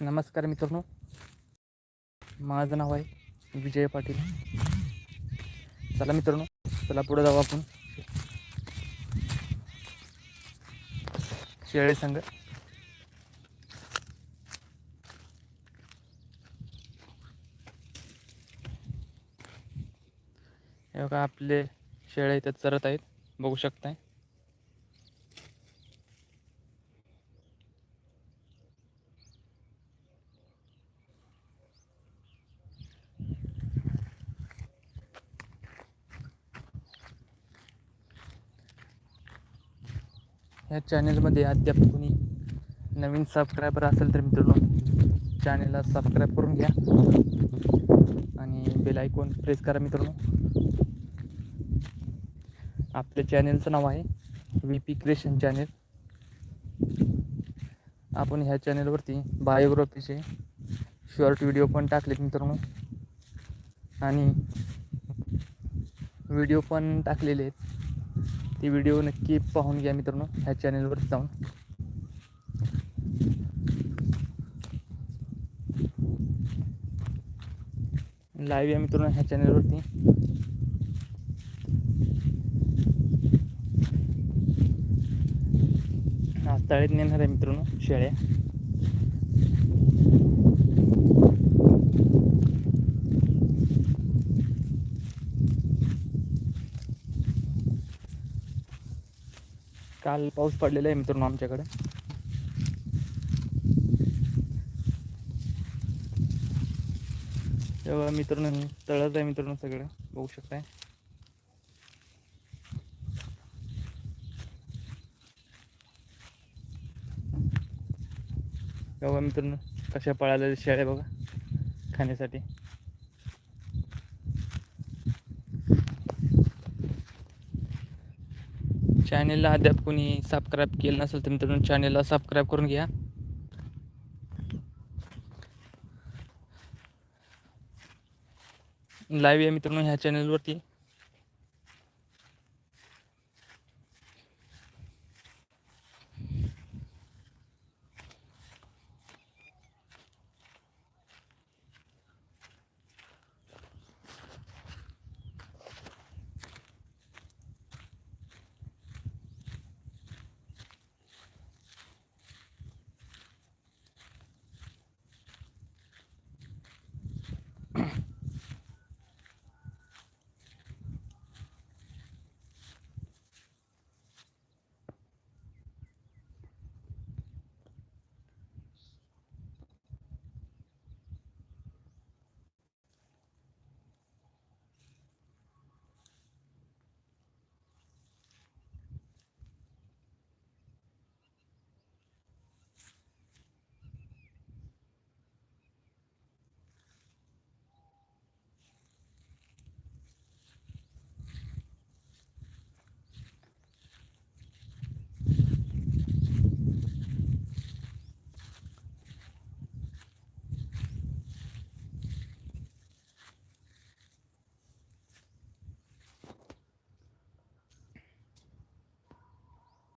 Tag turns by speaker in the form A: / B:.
A: नमस्कार मित्रांनो. माझं नाव आहे विजय पाटील. चला मित्रांनो चला पुढे जाऊ आपण. शेळे संघ. हे बघा आपले शेळे इथे चरत आहेत. बघू शकताय. ह्या चॅनलमध्ये अद्याप कोणी नवीन सबस्क्रायबर असेल तर मित्रांनो चॅनलला सबस्क्राईब करून घ्या. आणि बेल आयकॉन प्रेस करा मित्रांनो. आपल्या चॅनलचं नाव आहे व्ही पी क्रिएशन चॅनल आपण ह्या चॅनलवरती बायोग्राफीचे शॉर्ट व्हिडिओ पण टाकलेत मित्रांनो. आणि व्हिडिओ पण टाकलेले आहेत. ते व्हिडिओ नक्की पाहून घ्या मित्रांनो ह्या चॅनेलवर जाऊन. लाईव्ह या मित्रांनो ह्या चॅनेलवरती आज तळीत नेणार आहे मित्रांनो शेळ्या. काल पाऊस पडलेला आहे मित्रांनो आमच्याकडे. तेव्हा मित्रांनो तळत आहे मित्रांनो सगळं. बघू शकताय. तेव्हा मित्रांनो कशा पळालेल्या शेळ्या बघा खाण्यासाठी. चॅनेलला अद्याप कोणी सबस्क्राईब केलं नसेल तर मित्रांनो चॅनेलला सबस्क्राईब करून घ्या. लाईव्ह आहे मित्रांनो ह्या चॅनलवरती